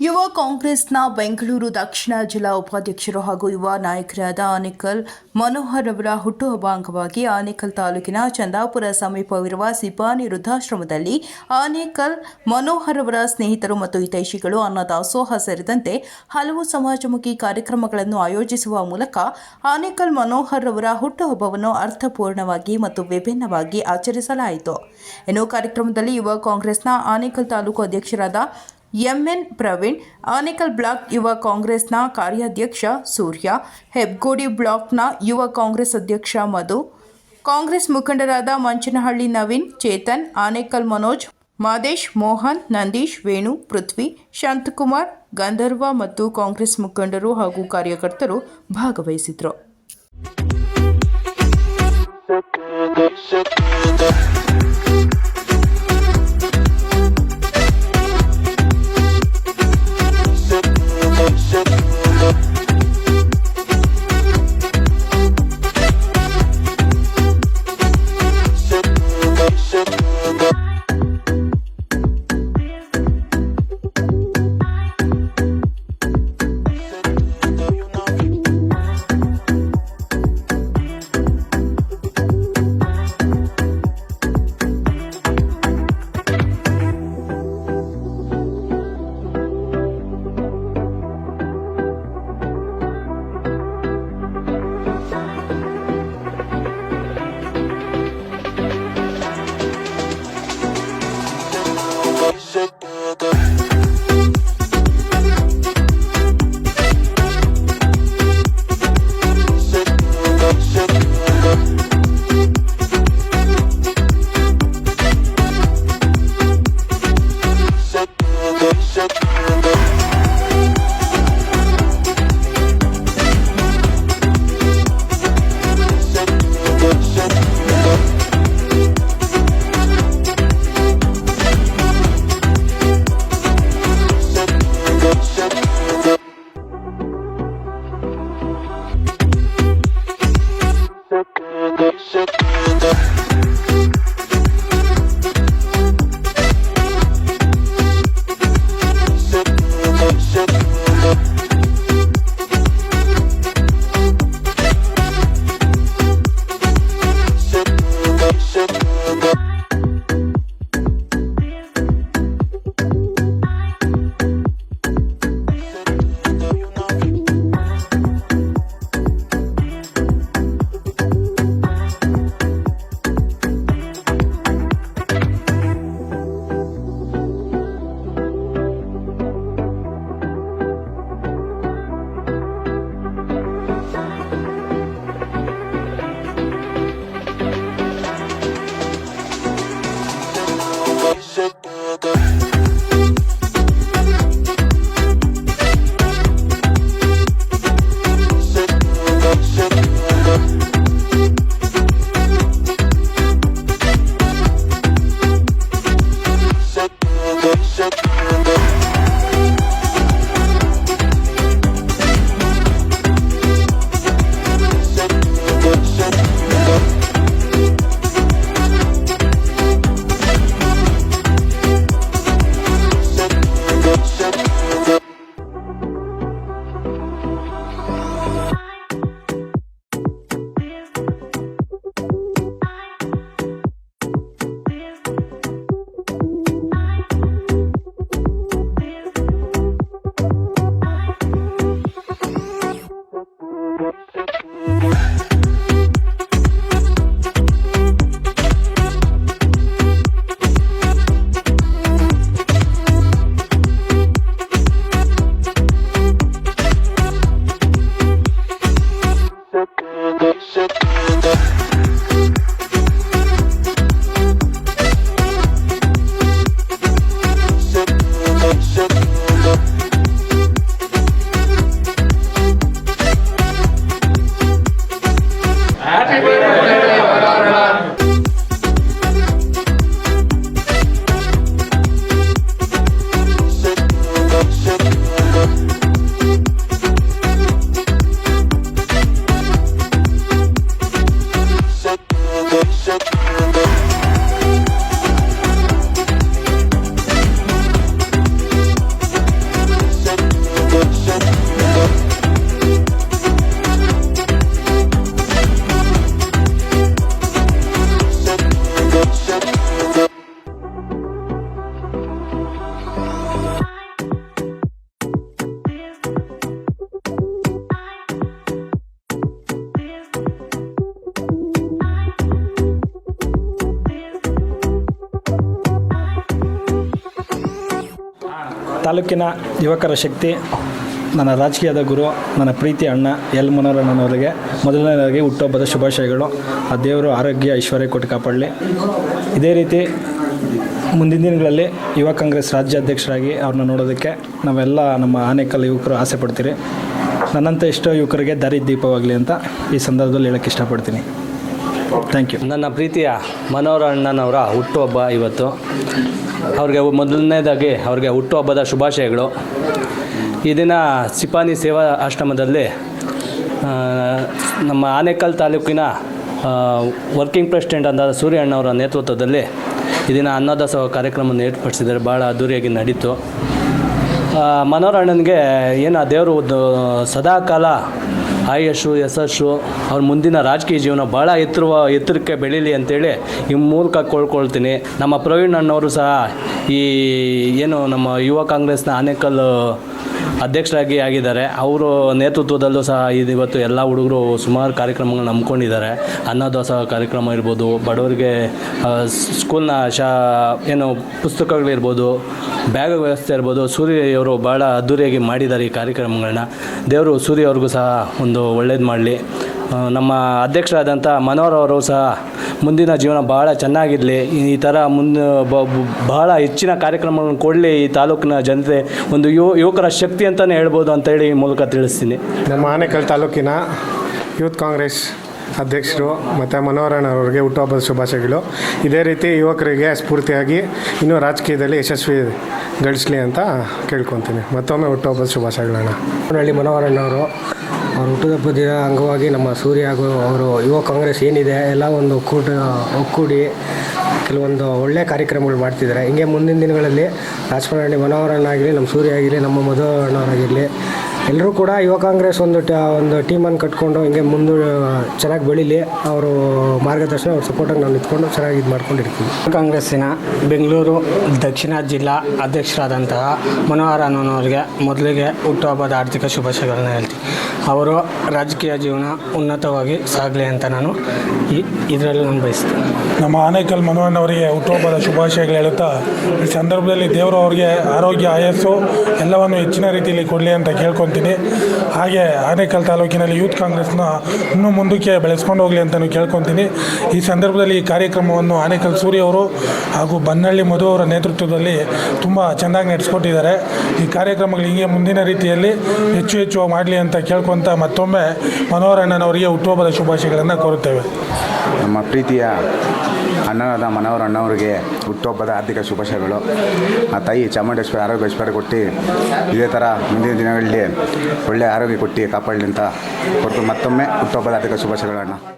ಯುವ ಕಾಂಗ್ರೆಸ್ನ ಬೆಂಗಳೂರು ದಕ್ಷಿಣ ಜಿಲ್ಲಾ ಉಪಾಧ್ಯಕ್ಷರು ಹಾಗೂ ಯುವ ನಾಯಕರಾದ ಆನೇಕಲ್ ಮನೋಹರ್ ಅವರ ಹುಟ್ಟುಹಬ್ಬ ಅಂಗವಾಗಿ ಆನೇಕಲ್ ತಾಲೂಕಿನ ಚಂದಾಪುರ ಸಮೀಪವಿರುವ ಸಿಪಾನಿ ವೃದ್ಧಾಶ್ರಮದಲ್ಲಿ ಆನೇಕಲ್ ಮನೋಹರ್ ಅವರ ಸ್ನೇಹಿತರು ಮತ್ತು ಹಿತೈಷಿಗಳು ಅನ್ನದಾಸೋಹ ಸೇರಿದಂತೆ ಹಲವು ಸಮಾಜಮುಖಿ ಕಾರ್ಯಕ್ರಮಗಳನ್ನು ಆಯೋಜಿಸುವ ಮೂಲಕ ಆನೇಕಲ್ ಮನೋಹರ್ ಅವರ ಹುಟ್ಟುಹಬ್ಬವನ್ನು ಅರ್ಥಪೂರ್ಣವಾಗಿ ಮತ್ತು ವಿಭಿನ್ನವಾಗಿ ಆಚರಿಸಲಾಯಿತು. ಇನ್ನು ಕಾರ್ಯಕ್ರಮದಲ್ಲಿ ಯುವ ಕಾಂಗ್ರೆಸ್ನ ಆನೇಕಲ್ ತಾಲೂಕು ಅಧ್ಯಕ್ಷರಾದ ಎಂಎನ್ ಪ್ರವೀಣ್, ಆನೇಕಲ್ ಬ್ಲಾಕ್ ಯುವ ಕಾಂಗ್ರೆಸ್ನ ಕಾರ್ಯಾಧ್ಯಕ್ಷ ಸೂರ್ಯ, ಹೆಬ್ಗೋಡಿ ಬ್ಲಾಕ್ನ ಯುವ ಕಾಂಗ್ರೆಸ್ ಅಧ್ಯಕ್ಷ ಮಧು, ಕಾಂಗ್ರೆಸ್ ಮುಖಂಡರಾದ ಮಂಚನಹಳ್ಳಿ ನವೀನ್, ಚೇತನ್, ಆನೇಕಲ್ ಮನೋಜ್, ಮಾದೇಶ್, ಮೋಹನ್, ನಂದೀಶ್, ವೇಣು, ಪೃಥ್ವಿ, ಶಾಂತಕುಮಾರ್, ಗಂಧರ್ವ ಮತ್ತು ಕಾಂಗ್ರೆಸ್ ಮುಖಂಡರು ಹಾಗೂ ಕಾರ್ಯಕರ್ತರು ಭಾಗವಹಿಸಿದರು. ತಾಲೂಕಿನ ಯುವಕರ ಶಕ್ತಿ, ನನ್ನ ರಾಜಕೀಯದ ಗುರು, ನನ್ನ ಪ್ರೀತಿ ಅಣ್ಣ ಎಲ್ ಮನೋರಣ್ಣನವರಿಗೆ ಮೊದಲನೇದಾಗಿ ಹುಟ್ಟುಹಬ್ಬದ ಶುಭಾಶಯಗಳು. ಆ ದೇವರು ಆರೋಗ್ಯ, ಐಶ್ವರ್ಯ ಕೊಟ್ಟು ಕಾಪಾಡಲಿ. ಇದೇ ರೀತಿ ಮುಂದಿನ ದಿನಗಳಲ್ಲಿ ಯುವ ಕಾಂಗ್ರೆಸ್ ರಾಜ್ಯಾಧ್ಯಕ್ಷರಾಗಿ ಅವ್ರನ್ನ ನೋಡೋದಕ್ಕೆ ನಾವೆಲ್ಲ ನಮ್ಮ ಆನೇಕಲ್ ಯುವಕರು ಆಸೆ ಪಡ್ತೀರಿ. ನನ್ನಂಥ ಎಷ್ಟೋ ಯುವಕರಿಗೆ ದಾರಿ ದೀಪವಾಗಲಿ ಅಂತ ಈ ಸಂದರ್ಭದಲ್ಲಿ ಹೇಳೋಕ್ಕೆ ಇಷ್ಟಪಡ್ತೀನಿ. ಥ್ಯಾಂಕ್ ಯು ನನ್ನ ಪ್ರೀತಿಯ ಮನೋಹರ ಅಣ್ಣನವರ ಹುಟ್ಟುಹಬ್ಬ ಇವತ್ತು. ಅವ್ರಿಗೆ ಮೊದಲನೇದಾಗಿ ಅವ್ರಿಗೆ ಹುಟ್ಟುಹಬ್ಬದ ಶುಭಾಶಯಗಳು. ಈ ದಿನ ಸಿಪಾನಿ ಸೇವಾ ಆಶ್ರಮದಲ್ಲಿ ನಮ್ಮ ಆನೇಕಲ್ ತಾಲೂಕಿನ ವರ್ಕಿಂಗ್ ಪ್ರೆಸಿಡೆಂಟ್ ಅಂದಾದ ಸೂರ್ಯ ಅಣ್ಣವರ ನೇತೃತ್ವದಲ್ಲಿ ಈ ದಿನ ಅನ್ನದಾಸೋಹ ಕಾರ್ಯಕ್ರಮವನ್ನು ಏರ್ಪಡಿಸಿದ್ದಾರೆ. ಭಾಳ ಅದ್ದೂರಿಯಾಗಿ ನಡೀತು. ಮನೋರಣ್ಣನಿಗೆ ಏನು ಆ ದೇವರು ಸದಾಕಾಲ ಸದಾ ಕಾಲ ಆಯಸ್ಸು ಯಶಸ್ಸು ಅವ್ರ ಮುಂದಿನ ರಾಜಕೀಯ ಜೀವನ ಭಾಳ ಎತ್ತರವ, ಎತ್ತರಕ್ಕೆ ಬೆಳೀಲಿ ಅಂತೇಳಿ ಈ ಮೂಲಕ ಕೊಳ್ಕೊಳ್ತೀನಿ ನಮ್ಮ ಪ್ರವೀಣ್ ಅಣ್ಣವರು ಸಹ ಈ, ಏನು ನಮ್ಮ ಯುವ ಕಾಂಗ್ರೆಸ್ನ ಆನೇಕಲ್ ಅಧ್ಯಕ್ಷರಾಗಿ ಆಗಿದ್ದಾರೆ. ಅವರು ನೇತೃತ್ವದಲ್ಲೂ ಸಹ ಇದು ಇವತ್ತು ಎಲ್ಲ ಹುಡುಗರು ಸುಮಾರು ಕಾರ್ಯಕ್ರಮಗಳನ್ನ ನಂಬ್ಕೊಂಡಿದ್ದಾರೆ ಅನ್ನದಾಸೋಹ ಕಾರ್ಯಕ್ರಮ ಇರ್ಬೋದು, ಬಡವರಿಗೆ ಸ್ಕೂಲ್ನ ಶಾ, ಏನು ಪುಸ್ತಕಗಳಿರ್ಬೋದು ಬ್ಯಾಗ್ ವ್ಯವಸ್ಥೆ ಇರ್ಬೋದು ಸೂರ್ಯವರು ಭಾಳ ಅದ್ದೂರಿಯಾಗಿ ಮಾಡಿದ್ದಾರೆ ಈ ಕಾರ್ಯಕ್ರಮಗಳನ್ನ. ದೇವರು ಸೂರ್ಯ ಅವ್ರಿಗೂ ಸಹ ಒಂದು ಒಳ್ಳೇದು ಮಾಡಲಿ. ನಮ್ಮ ಅಧ್ಯಕ್ಷರಾದಂಥ ಮನೋಹರ್ ಅವರು ಸಹ ಮುಂದಿನ ಜೀವನ ಭಾಳ ಚೆನ್ನಾಗಿರಲಿ. ಈ ಥರ ಮುಂದೆ ಬಹಳ ಹೆಚ್ಚಿನ ಕಾರ್ಯಕ್ರಮಗಳನ್ನು ಕೊಡಲಿ ಈ ತಾಲೂಕಿನ ಜನತೆ. ಒಂದು ಯುವ ಯುವಕರ ಶಕ್ತಿ ಅಂತಲೇ ಹೇಳ್ಬೋದು ಅಂತೇಳಿ ಈ ಮೂಲಕ ತಿಳಿಸ್ತೀನಿ. ನಮ್ಮ ಆನೇಕಲ್ ತಾಲೂಕಿನ ಯೂತ್ ಕಾಂಗ್ರೆಸ್ ಅಧ್ಯಕ್ಷರು ಮತ್ತು ಮನೋಹರಣ ಅವರಿಗೆ ಹುಟ್ಟುಹಬ್ಬದ ಶುಭಾಶಯಗಳು. ಇದೇ ರೀತಿ ಯುವಕರಿಗೆ ಸ್ಫೂರ್ತಿಯಾಗಿ ಇನ್ನೂ ರಾಜಕೀಯದಲ್ಲಿ ಯಶಸ್ವಿ ಗಳಿಸಲಿ ಅಂತ ಕೇಳ್ಕೊತೀನಿ. ಮತ್ತೊಮ್ಮೆ ಹುಟ್ಟುಹಬ್ಬದ ಶುಭಾಶಯಗಳನ್ನ. ಹಳ್ಳಿ ಮನೋಹರಣ್ಣವರು ಅವ್ರ ಹುಟ್ಟುಹಬ್ಬದ ದಿನ ಅಂಗವಾಗಿ ನಮ್ಮ ಸೂರ್ಯ ಹಾಗೂ ಅವರು ಯುವ ಕಾಂಗ್ರೆಸ್ ಏನಿದೆ ಎಲ್ಲ ಒಂದು ಒಕ್ಕೂಟ, ಒಕ್ಕೂಡಿ ಕೆಲವೊಂದು ಒಳ್ಳೆ ಕಾರ್ಯಕ್ರಮಗಳು ಮಾಡ್ತಿದ್ದಾರೆ. ಹಿಂಗೆ ಮುಂದಿನ ದಿನಗಳಲ್ಲಿ ಮನೋಹರಣ್ಣ ಆಗಲಿ ನಮ್ಮ ಸೂರ್ಯ ಆಗಿರಲಿ, ನಮ್ಮ ಮಧುವಣ್ಣವರಾಗಿರಲಿ ಎಲ್ಲರೂ ಕೂಡ ಯುವ ಕಾಂಗ್ರೆಸ್ ಒಂದು ಟ, ಒಂದು ಟೀಮನ್ನು ಕಟ್ಕೊಂಡು ಹಿಂಗೆ ಮುಂದೆ ಚೆನ್ನಾಗಿ ಬೆಳೀಲಿ. ಅವರು ಮಾರ್ಗದರ್ಶನ, ಅವ್ರ ಸಪೋರ್ಟಾಗಿ ನಾವು ನಿಂತ್ಕೊಂಡು ಚೆನ್ನಾಗಿ ಇದು ಮಾಡ್ಕೊಂಡಿರ್ತೀವಿ. ಕಾಂಗ್ರೆಸ್ಸಿನ ಬೆಂಗಳೂರು ದಕ್ಷಿಣ ಜಿಲ್ಲಾ ಅಧ್ಯಕ್ಷರಾದಂತಹ ಮನೋಹರ್ ಅನ್ನೋನವ್ರಿಗೆ ಮೊದಲಿಗೆ ಹುಟ್ಟುಹಬ್ಬದ ಆರ್ಥಿಕ ಶುಭಾಶಯಗಳನ್ನ ಹೇಳ್ತೀನಿ. ಅವರು ರಾಜಕೀಯ ಜೀವನ ಉನ್ನತವಾಗಿ ಸಾಗಲಿ ಅಂತ ನಾನು ಈ ಇದರಲ್ಲಿ ನಾನು ಬಯಸ್ತೇನೆ ನಮ್ಮ ಆನೇಕಲ್ ಮನೋಹರ್ ಅವರಿಗೆ ಹುಟ್ಟುಹಬ್ಬದ ಶುಭಾಶಯಗಳು ಹೇಳುತ್ತಾ, ಈ ಸಂದರ್ಭದಲ್ಲಿ ದೇವರು ಅವರಿಗೆ ಆರೋಗ್ಯ, ಆಯಸ್ಸು ಎಲ್ಲವನ್ನು ಹೆಚ್ಚಿನ ರೀತಿಯಲ್ಲಿ ಕೊಡಲಿ ಅಂತ ಕೇಳ್ಕೊತೀನಿ. ಹಾಗೆ ಆನೇಕಲ್ ತಾಲೂಕಿನಲ್ಲಿ ಯೂತ್ ಕಾಂಗ್ರೆಸ್ನ ಇನ್ನೂ ಮುಂದಕ್ಕೆ ಬೆಳೆಸ್ಕೊಂಡು ಹೋಗಲಿ ಅಂತಲೂ ಕೇಳ್ಕೊತೀನಿ. ಈ ಸಂದರ್ಭದಲ್ಲಿ ಈ ಕಾರ್ಯಕ್ರಮವನ್ನು ಆನೇಕಲ್ ಸೂರ್ಯ ಅವರು ಹಾಗೂ ಬನ್ನಳ್ಳಿ ಮಧು ಅವರ ನೇತೃತ್ವದಲ್ಲಿ ತುಂಬ ಚೆನ್ನಾಗಿ ನಡೆಸ್ಕೊಟ್ಟಿದ್ದಾರೆ. ಈ ಕಾರ್ಯಕ್ರಮಗಳು ಹೀಗೆ ಮುಂದಿನ ರೀತಿಯಲ್ಲಿ ಹೆಚ್ಚು ಹೆಚ್ಚು ಮಾಡಲಿ ಅಂತ ಕೇಳ್ಕೊತ ಮತ್ತೊಮ್ಮೆ ಮನೋಹರಣ್ಣನವರಿಗೆ ಹುಟ್ಟುಹಬ್ಬದ ಶುಭಾಶಯಗಳನ್ನು ಕೋರುತ್ತೇವೆ. ನಮ್ಮ ಪ್ರೀತಿಯ ಅಣ್ಣನಾದ ಮನೋಹರ್ ಅಣ್ಣವರಿಗೆ ಹುಟ್ಟುಹಬ್ಬದ ಆರ್ಥಿಕ ಶುಭಾಶಯಗಳು. ಆ ತಾಯಿ ಚಾಮುಂಡೇಶ್ವರಿ ಆರೋಗ್ಯ ಕೊಟ್ಟು, ಇದೇ ಥರ ಮುಂದಿನ ದಿನಗಳಲ್ಲಿ ಒಳ್ಳೆಯ ಆರೋಗ್ಯ ಕೊಟ್ಟು ಕಾಪಾಡಲಿ ಅಂತ ಕೊಟ್ಟು ಮತ್ತೊಮ್ಮೆ ಹುಟ್ಟುಹಬ್ಬದ ಆರ್ಥಿಕ ಅಣ್ಣ